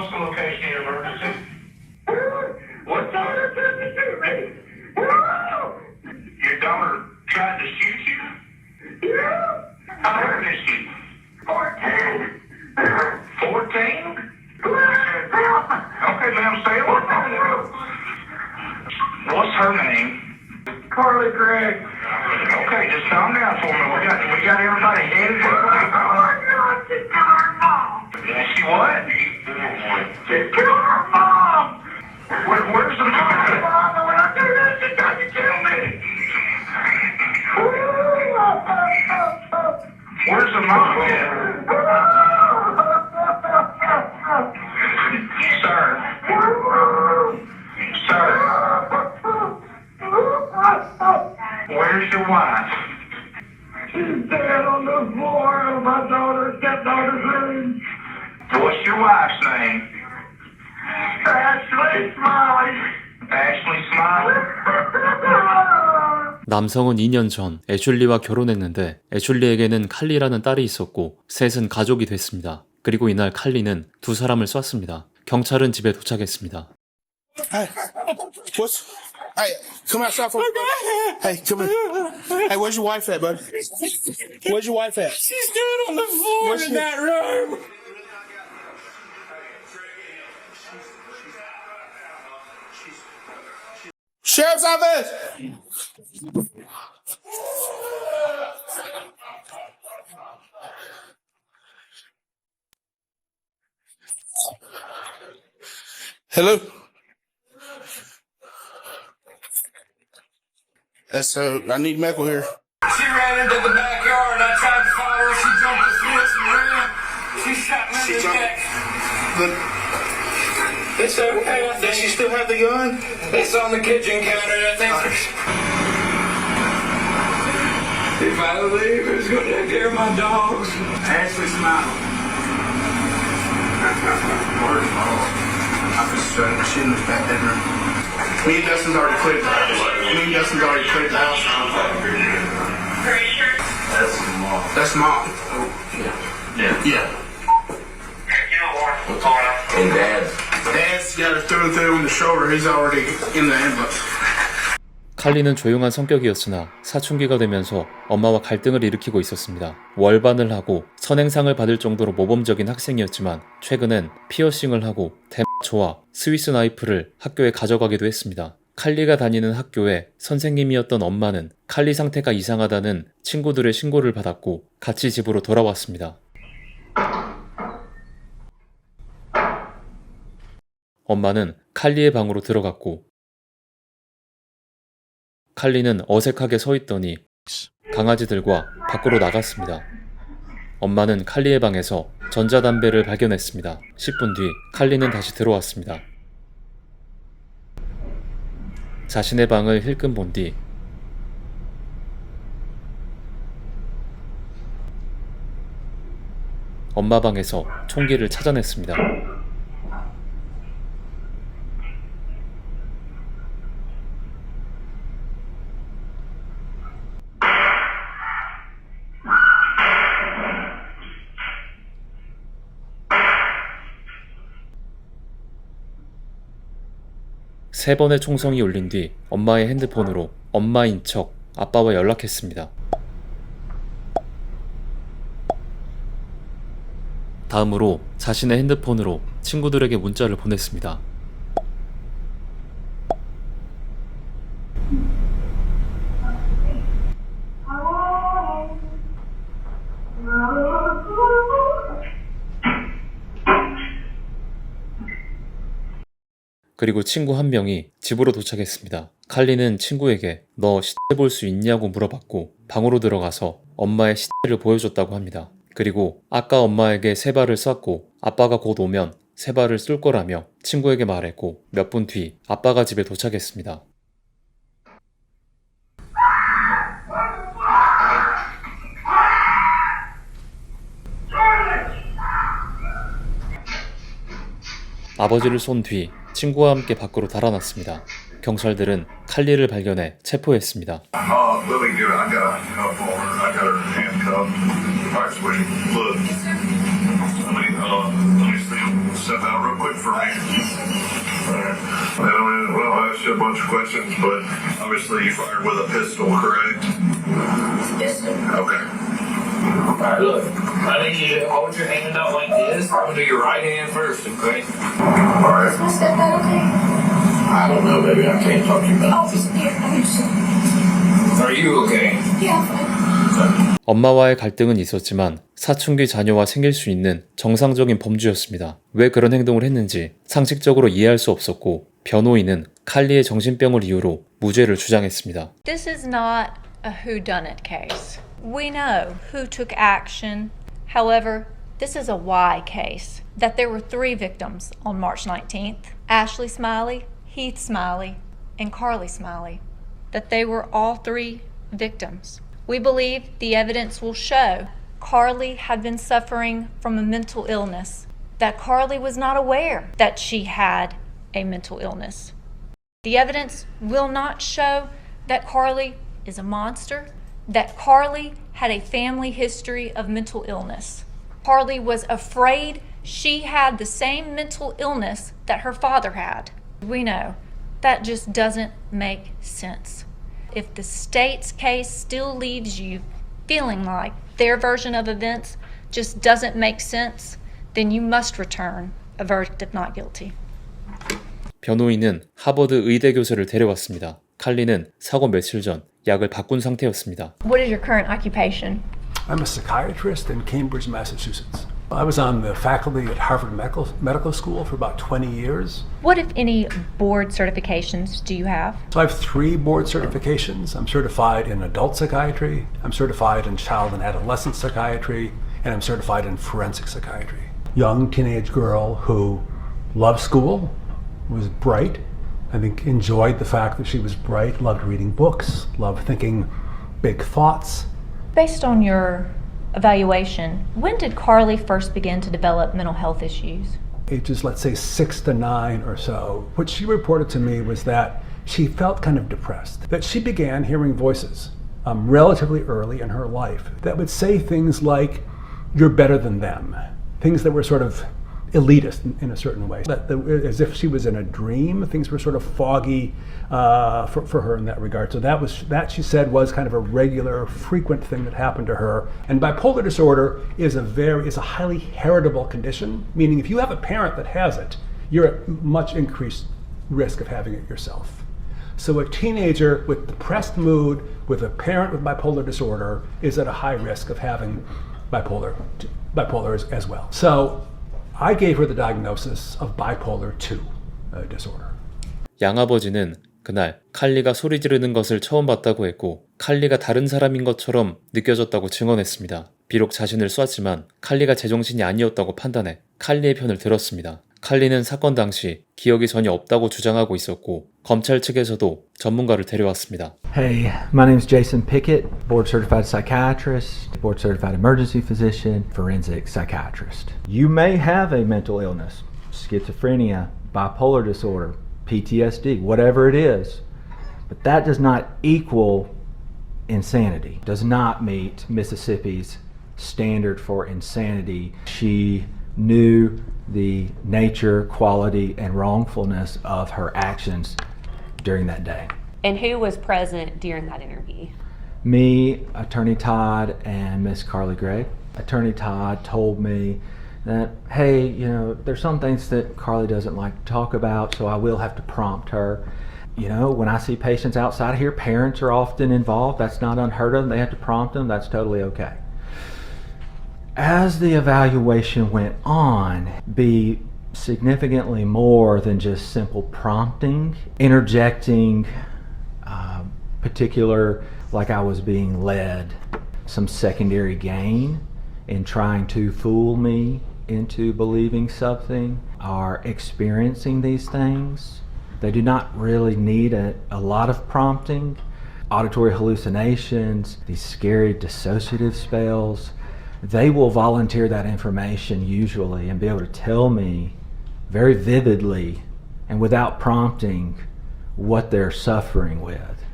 what's the location Não, é. 남성은 2년 전 애슐리와 결혼했는데 애슐리에게는 칼리라는 딸이 있었고 셋은 가족이 됐습니다. 그리고 이날 칼리는 두 사람을 쐈습니다. 경찰은 집에 도착했습니다. Hey, what's? Hey, come outside for. Hey, come here. Hey, where's your wife at, bud? Where's your wife at? She's dead on the floor Where's in she? that room. Sheriff's office. Hello. That's uh, I need medical here. She ran into the backyard. I tried to follow her. She jumped the fence and ran. She shot me She in the jumped- neck. But It's okay. I does she still have the gun? it's on the kitchen counter. I think. If I leave, it's going to take care of my dogs. Ashley Smiley. Where's mom? I was trying to she in the back bedroom. Me and Dustin's already cleared the house. Me and Dustin's already cleared the house. That's the mom. That's mom. Oh, yeah. Yeah. Yeah. Thank you. What's going on? 칼리는 조용한 성격이었으나 사춘기가 되면서 엄마와 갈등을 일으키고 있었습니다. 월반을 하고 선행상을 받을 정도로 모범적인 학생이었지만 최근엔 피어싱을 하고 대마초와 스위스 나이프를 학교에 가져가기도 했습니다. 칼리가 다니는 학교에 선생님이었던 엄마는 칼리 상태가 이상하다는 친구들의 신고를 받았고 같이 집으로 돌아왔습니다. 엄마는 칼리의 방으로 들어갔고 칼리는 어색하게 서 있더니 강아지들과 밖으로 나갔습니다. 엄마는 칼리의 방에서 전자담배를 발견했습니다. 10분 뒤 칼리는 다시 들어왔습니다. 자신의 방을 힐끔 본 뒤 엄마 방에서 총기를 찾아냈습니다. 세 번의 총성이 울린 뒤 엄마의 핸드폰으로 엄마인 척 아빠와 연락했습니다. 다음으로 자신의 핸드폰으로 친구들에게 문자를 보냈습니다. 그리고 친구 한 명이 집으로 도착했습니다. 칼리는 친구에게 너 시대 볼수 있냐고 물어봤고 방으로 들어가서 엄마의 시대를 보여줬다고 합니다. 그리고 아까 엄마에게 세 발을 쐈고 아빠가 곧 오면 세 발을 쏠 거라며 친구에게 말했고 몇 분 뒤 아빠가 집에 도착했습니다. 아버지를 쏜 뒤 친구와 함께 밖으로 달아났습니다. 경찰들은 칼리를 발견해 체포했습니다. Alright. Look. I need you to hold your hand out like this. I'm gonna do your right hand first, okay? Alright. Is my stepdad okay? I don't know, baby. I can't talk to you about Oh, he's here. I need to. Are you okay? Yeah, I'm fine. 엄마와의 갈등은 있었지만 사춘기 자녀와 생길 수 있는 정상적인 범주였습니다. 왜 그런 행동을 했는지 상식적으로 이해할 수 없었고 변호인은 칼리의 정신병을 이유로 무죄를 주장했습니다. A whodunit case. We know who took action. However, this is a why case. That there were three victims on March 19th Ashley Smiley, Heath Smiley, and Carly Smiley. That they were all three victims. We believe the evidence will show Carly had been suffering from a mental illness, that Carly was not aware that she had a mental illness. The evidence will not show that Carly is a monster, that Carly had a family history of mental illness. Carly was afraid she had the same mental illness that her father had. We know that just doesn't make sense. If the state's case still leaves you feeling like their version of events just doesn't make sense, then you must return a verdict of not guilty. 변호인은 하버드 의대 교수를 데려왔습니다. 칼리는 사고 며칠 전 약을 바꾼 상태였습니다. What is your current occupation? I'm a psychiatrist in Cambridge, Massachusetts. I was on the faculty at Harvard Medical, Medical School for about 20 years. What, if any, board certifications do you have? So I have three board certifications. I'm certified in adult psychiatry, I'm certified in child and adolescent psychiatry, and I'm certified in forensic psychiatry. Young teenage girl who loved school, was bright, I think enjoyed the fact that she was bright, loved reading books, loved thinking big thoughts, Based on your evaluation, when did Carly first begin to develop mental health issues? ages, let's say six to nine or so, what she reported to me was that she felt kind of depressed, that she began hearing voices um, relatively early in her life that would say things like, You're better than them, things that were sort of elitist in, in a certain way, that, that, as if she was in a dream. Things were sort of foggy uh, for, for her in that regard. So that was that she said was kind of a regular, frequent thing that happened to her. And bipolar disorder is a very is a highly heritable condition, meaning if you have a parent that has it, you're at much increased risk of having it yourself. So a teenager with depressed mood, with a parent with bipolar disorder, is at a high risk of having bipolar bipolar as, as well. So I gave her the diagnosis of bipolar 2 uh, disorder. 양아버지는 그날 칼리가 소리 지르는 것을 처음 봤다고 했고 칼리가 다른 사람인 것처럼 느껴졌다고 증언했습니다. 비록 자신을 쐈지만 칼리가 제정신이 아니었다고 판단해 칼리의 편을 들었습니다. 칼리는 사건 당시 기억이 전혀 없다고 주장하고 있었고 검찰 측에서도 전문가를 데려왔습니다. Hey, my name is Jason Pickett, board certified psychiatrist, board certified emergency physician, forensic psychiatrist. You may have a mental illness, schizophrenia, bipolar disorder, PTSD, whatever it is, but that does not equal insanity, does not meet Mississippi's standard for insanity. She knew the nature, quality, and wrongfulness of her actions during that day. And who was present during that interview? Me, Attorney Todd, and Miss Carly Gray. Attorney Todd told me that, hey, you know, there's some things that Carly doesn't like to talk about, so I will have to prompt her. You know, when I see patients outside here, parents are often involved. That's not unheard of. They have to prompt them. That's totally okay. As the evaluation went on, be significantly more than just simple prompting, interjecting uh, particular, like I was being led, some secondary gain in trying to fool me into believing something, are experiencing these things. They do not really need a, a lot of prompting. Auditory hallucinations, these scary dissociative spells, they will volunteer that information usually and be able to tell me very vividly and without prompting what they're suffering with.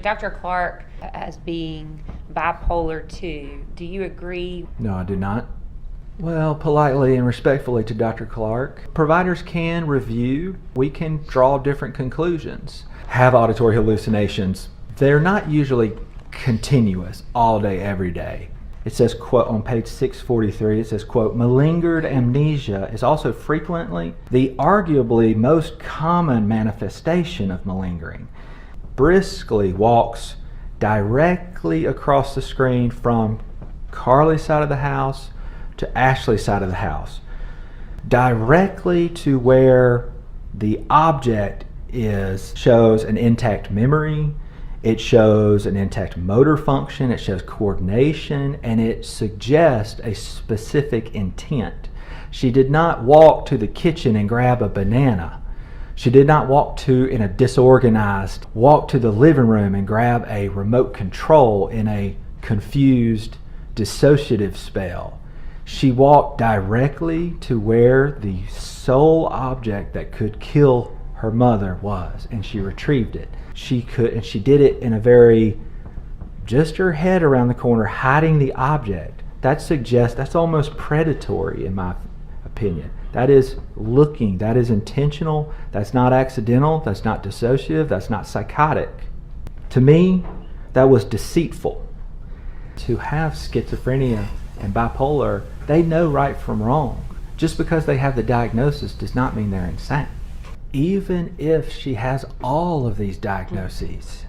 Dr. Clark, as being bipolar 2, do you agree? No, I do not. Well, politely and respectfully to Dr. Clark, providers can review, we can draw different conclusions, have auditory hallucinations. They're not usually continuous all day, every day. It says, quote, on page 643, it says, quote, malingered amnesia is also frequently the arguably most common manifestation of malingering. Briskly walks directly across the screen from Carly's side of the house to Ashley's side of the house, directly to where the object is shows an intact memory, it shows an intact motor function, it shows coordination, and it suggests a specific intent. She did not walk to the kitchen and grab a banana. She did not walk to, in a disorganized, walk to the living room and grab a remote control in a confused, dissociative spell. She walked directly to where the sole object that could kill her mother was, and she retrieved it. She could, and she did it in a very, just her head around the corner, hiding the object. That suggests that's almost predatory, in my opinion. That is looking, that is intentional, that's not accidental, that's not dissociative, that's not psychotic. To me, that was deceitful. To have schizophrenia and bipolar, they know right from wrong. Just because they have the diagnosis does not mean they're insane. Even if she has all of these diagnoses,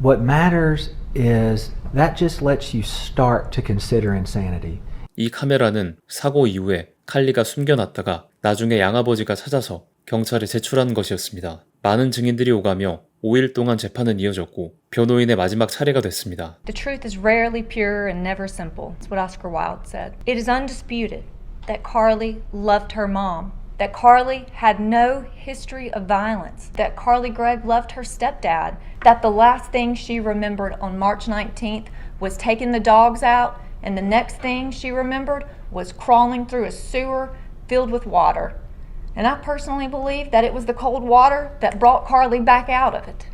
what matters is that just lets you start to consider insanity. 이 카메라는 사고 이후에 칼리가 숨겨놨다가 나중에 양아버지가 찾아서 경찰에 제출한 것이었습니다. 많은 증인들이 오가며 5일 동안 재판은 이어졌고 변호인의 마지막 차례가 됐습니다. The truth is rarely pure and never simple. That's what Oscar Wilde said. It is undisputed that Carly loved her mom, that Carly had no history of violence, that Carly Gregg loved her stepdad, that the last thing she remembered on March 19th was taking the dogs out, and the next thing she remembered was crawling through a sewer filled with water. And I personally believe that it was the cold water that brought Carly back out of it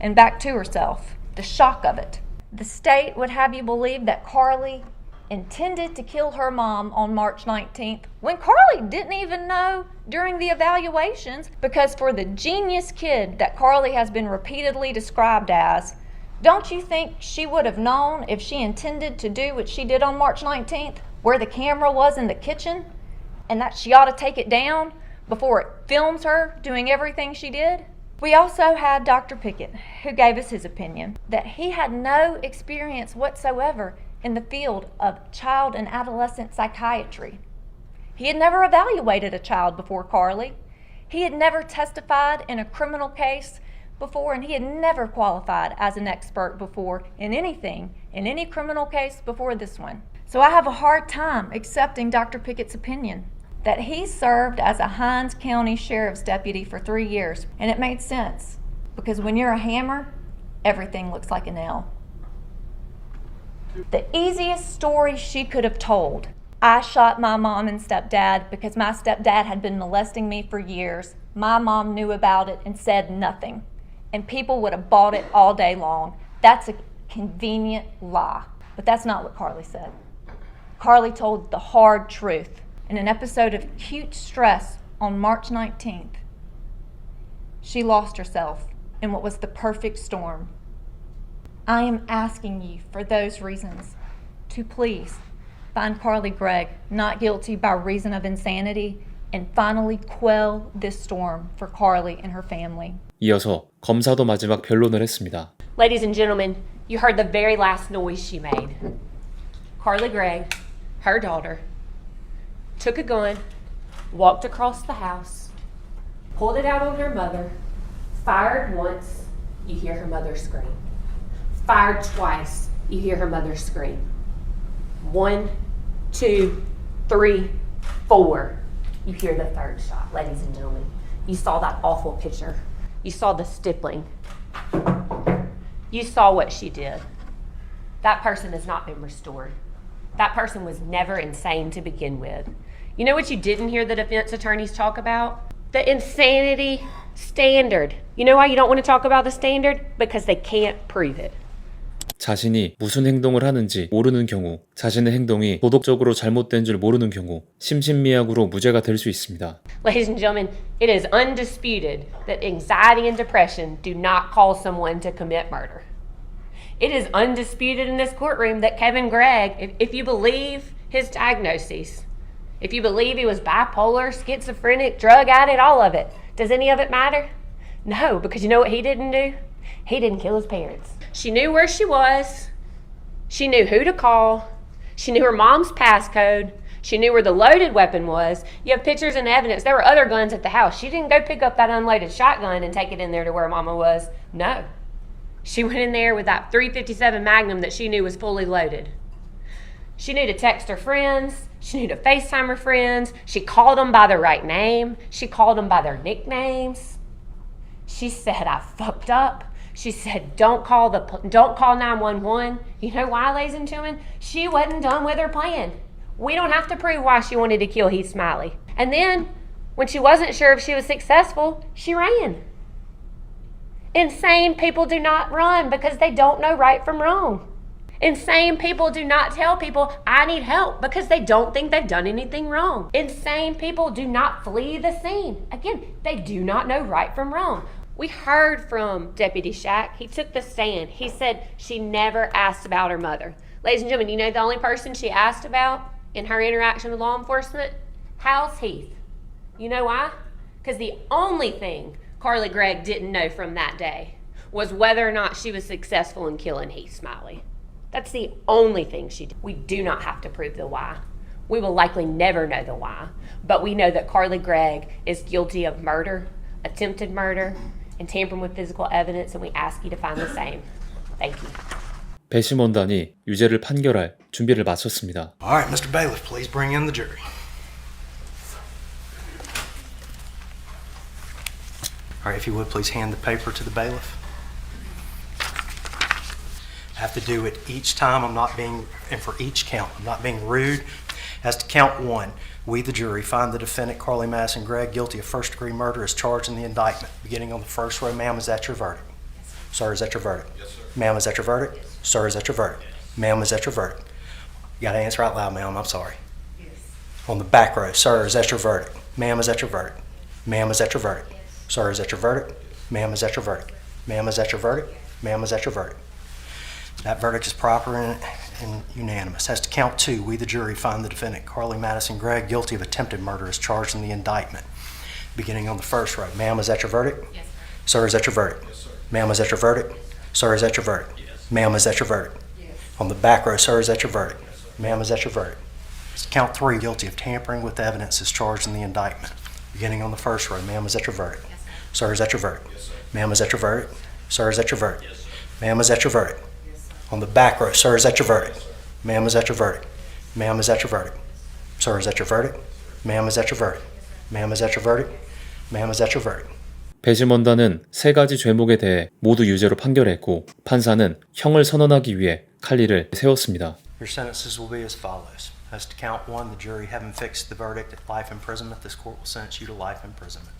and back to herself, the shock of it. The state would have you believe that Carly intended to kill her mom on March 19th when Carly didn't even know during the evaluations because for the genius kid that Carly has been repeatedly described as, don't you think she would have known if she intended to do what she did on March 19th, where the camera was in the kitchen, and that she ought to take it down before it films her doing everything she did? We also had Dr. Pickett, who gave us his opinion that he had no experience whatsoever in the field of child and adolescent psychiatry. He had never evaluated a child before Carly. He had never testified in a criminal case before, and he had never qualified as an expert before in anything, in any criminal case before this one. So I have a hard time accepting Dr. Pickett's opinion that he served as a Hines County Sheriff's deputy for three years, and it made sense because when you're a hammer, everything looks like a nail. The easiest story she could have told. I shot my mom and stepdad because my stepdad had been molesting me for years. My mom knew about it and said nothing. And people would have bought it all day long. That's a convenient lie. But that's not what Carly said. Carly told the hard truth in an episode of acute stress on March 19th. She lost herself in what was the perfect storm. I am asking you for those reasons to please find Carly Gregg not guilty by reason of insanity and finally quell this storm for Carly and her family. 이어서 검사도 마지막 변론을 했습니다. Ladies and gentlemen, you heard the very last noise she made. Carly Gregg, her daughter, took a gun, walked across the house, pulled it out on her mother, fired once, you hear her mother scream. Fired twice, you hear her mother scream. One, two, three, four, you hear the third shot, ladies and gentlemen. You saw that awful picture. You saw the stippling. You saw what she did. That person has not been restored. That person was never insane to begin with. You know what you didn't hear the defense attorneys talk about? The insanity standard. You know why you don't want to talk about the standard? Because they can't prove it. 자신이 무슨 행동을 하는지 모르는 경우, 자신의 행동이 도덕적으로 잘못된 줄 모르는 경우, 심신미약으로 무죄가 될 수 있습니다. Ladies and gentlemen, it is undisputed that anxiety and depression do not cause someone to commit murder. It is undisputed in this courtroom that Kevin Gregg, if, if you believe his diagnoses, if you believe he was bipolar, schizophrenic, drug addict, all of it, does any of it matter? No, because you know what he didn't do? He didn't kill his parents. She knew where she was. She knew who to call. She knew her mom's passcode. She knew where the loaded weapon was. You have pictures and evidence. There were other guns at the house. She didn't go pick up that unloaded shotgun and take it in there to where mama was. No. She went in there with that 357 Magnum that she knew was fully loaded. She knew to text her friends. She knew to FaceTime her friends. She called them by their right name. She called them by their nicknames. She said, "I fucked up." She said, "Don't call the don't call 911." You know why, ladies and gentlemen? She wasn't done with her plan. We don't have to prove why she wanted to kill Heath Smiley. And then, when she wasn't sure if she was successful, she ran. Insane people do not run because they don't know right from wrong. Insane people do not tell people, I need help, because they don't think they've done anything wrong. Insane people do not flee the scene. Again, they do not know right from wrong. We heard from Deputy Shack. He took the stand. He said she never asked about her mother. Ladies and gentlemen, you know the only person she asked about in her interaction with law enforcement? How's Heath? You know why? Because the only thing Carly Gregg didn't know from that day was whether or not she was successful in killing Heath Smiley. That's the only thing she did. We do not have to prove the why. We will likely never know the why, but we know that Carly Gregg is guilty of murder, attempted murder, and tampering with physical evidence, and we ask you to find the same. Thank you. 배심원단이 유죄를 판결할 준비를 마쳤습니다. All right, Mr. Bailiff, please bring in the jury. All right, if you would, please hand the paper to the bailiff. I have to do it each time. I'm not being, and for each count, I'm not being rude. As to count one, we, the jury, find the defendant, Carly Madison Gregg, guilty of first degree murder as charged in the indictment. Beginning on the first row, ma'am, is that your verdict? Sir, is that your verdict? Yes, sir. Ma'am, is that your verdict? Sir, is that your verdict? Ma'am, is that your verdict? You gotta answer out loud, ma'am. I'm sorry. Yes. On the back row, sir, is that your verdict? Ma'am, is that your verdict? Ma'am, is that your verdict? Sir, is that your verdict? Ma'am, is that your verdict? Ma'am, is that your verdict? Ma'am, is that your verdict? That verdict is proper and, and unanimous. As to count two, we, the jury, find the defendant, Carly Madison Gregg, guilty of attempted murder as charged in the indictment. Beginning on the first row, ma'am, is that your verdict? Yes, sir. Sir, is that your verdict? Yes, sir. Ma'am, is that your verdict? Sir, is that your verdict? Yes. Ma'am, is that your verdict? Yes. On the back row, sir, is that your verdict? Yes, sir. Ma'am, is that your verdict? Count three, guilty of tampering with evidence as charged in the indictment. Beginning on the first row, ma'am, is that your verdict? Yes, sir. is that your verdict? Yes, sir. Ma'am, is that your verdict? Sir, is that your verdict? Yes, sir. Ma'am, is that your verdict? Yes, sir. On the back row, sir, is that your verdict? Ma'am, is that your verdict? Ma'am, is that your verdict? Sir, is that your verdict? Ma'am, is that your verdict? Ma'am, is that your verdict? Ma'am, is that your verdict? 배심원단은 세 가지 죄목에 대해 모두 유죄로 판결했고 판사는 형을 선언하기 위해 칼리를 세웠습니다. Your sentences will be as follows. As to count one, the jury having fixed the verdict at life imprisonment, this court will sentence you to life imprisonment.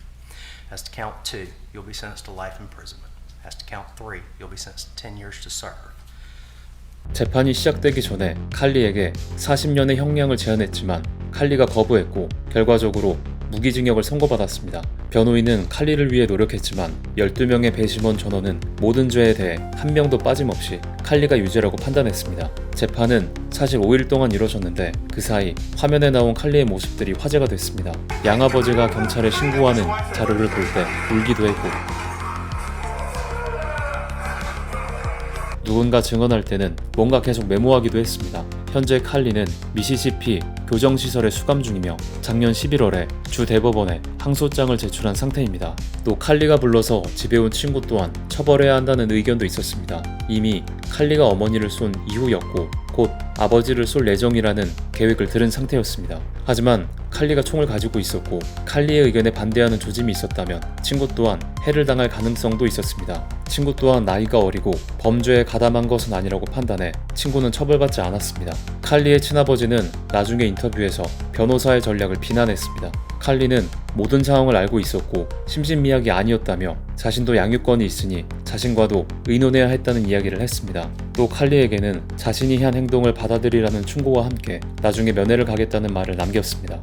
As to count two, you'll be sentenced to life imprisonment. As to count three, you'll be sentenced to 10 years to serve. 재판이 시작되기 전에 칼리에게 40년의 형량을 제안했지만 칼리가 거부했고 결과적으로 무기징역을 선고받았습니다. 변호인은 칼리를 위해 노력했지만 12명의 배심원 전원은 모든 죄에 대해 한 명도 빠짐없이 칼리가 유죄라고 판단했습니다. 재판은 사실 5일 동안 이뤄졌는데 그 사이 화면에 나온 칼리의 모습들이 화제가 됐습니다. 양아버지가 경찰에 신고하는 자료를 볼 때 울기도 했고 누군가 증언할 때는 뭔가 계속 메모하기도 했습니다. 현재 칼리는 미시시피 교정시설에 수감 중이며 작년 11월에 주 대법원에 항소장을 제출한 상태입니다. 또 칼리가 불러서 집에 온 친구 또한 처벌해야 한다는 의견도 있었습니다. 이미 칼리가 어머니를 쏜 이후였고 곧 아버지를 쏠 예정이라는 계획을 들은 상태였습니다. 하지만 칼리가 총을 가지고 있었고 칼리의 의견에 반대하는 조짐이 있었다면 친구 또한 해를 당할 가능성도 있었습니다. 친구 또한 나이가 어리고 범죄에 가담한 것은 아니라고 판단해 친구는 처벌받지 않았습니다. 칼리의 친아버지는 나중에 인터뷰에서 변호사의 전략을 비난했습니다. 칼리는 모든 상황을 알고 있었고 심신미약이 아니었다며 자신도 양육권이 있으니 자신과도 의논해야 했다는 이야기를 했습니다. 또 칼리에게는 자신이 한 행동을 받아들이라는 충고와 함께 나중에 면회를 가겠다는 말을 남겼습니다.